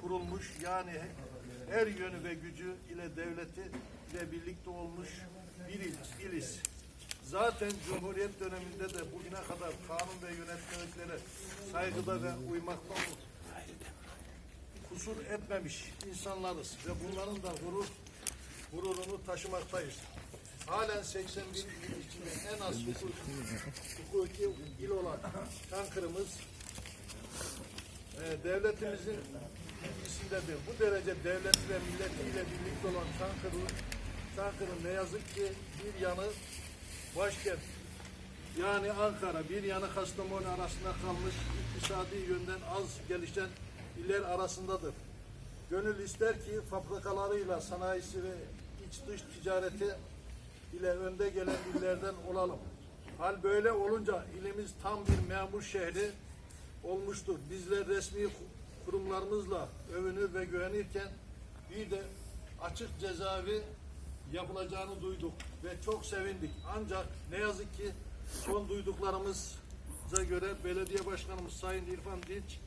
kurulmuş yani her yönü ve gücü ile devleti ile birlikte olmuş bir il, iliz. Zaten Cumhuriyet döneminde de bugüne kadar kanun ve yönetmeliklere saygıda ve uymakta kusur etmemiş insanlarız ve bunların da gurur gururunu taşımaktayız. Halen 81 il içinde en az hukuk, hukuki il olan Çankırı'mız e, devletimizin bilgisindedir. Bu derece devlet ve milletiyle birlikte olan Çankırı, Çankırı ne yazık ki bir yanı başkent yani Ankara bir yanı Kastamonu arasında kalmış iktisadi yönden az gelişen iller arasındadır. Gönül ister ki fabrikalarıyla sanayisi ve iç dış ticareti ile önde gelen illerden olalım. Hal böyle olunca ilimiz tam bir memur şehri olmuştur. Bizler resmi kurumlarımızla övünür ve güvenirken bir de açık cezaevi yapılacağını duyduk ve çok sevindik. Ancak ne yazık ki son duyduklarımıza göre belediye başkanımız Sayın İrfan Dinç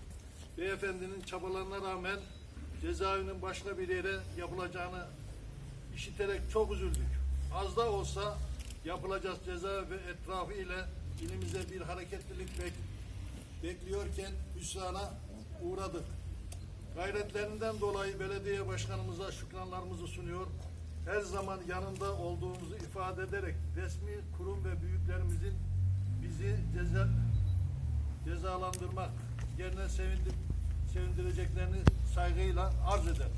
beyefendinin çabalarına rağmen cezaevinin başka bir yere yapılacağını işiterek çok üzüldük. Az da olsa yapılacak cezaevi etrafı ile ilimize bir hareketlilik bek bekliyorken hüsrana uğradık. Gayretlerinden dolayı belediye başkanımıza şükranlarımızı sunuyor. Her zaman yanında olduğumuzu ifade ederek resmi kurum ve büyüklerimizin bizi ceza, cezalandırmak yerine sevindir, sevindireceklerini saygıyla arz ederim.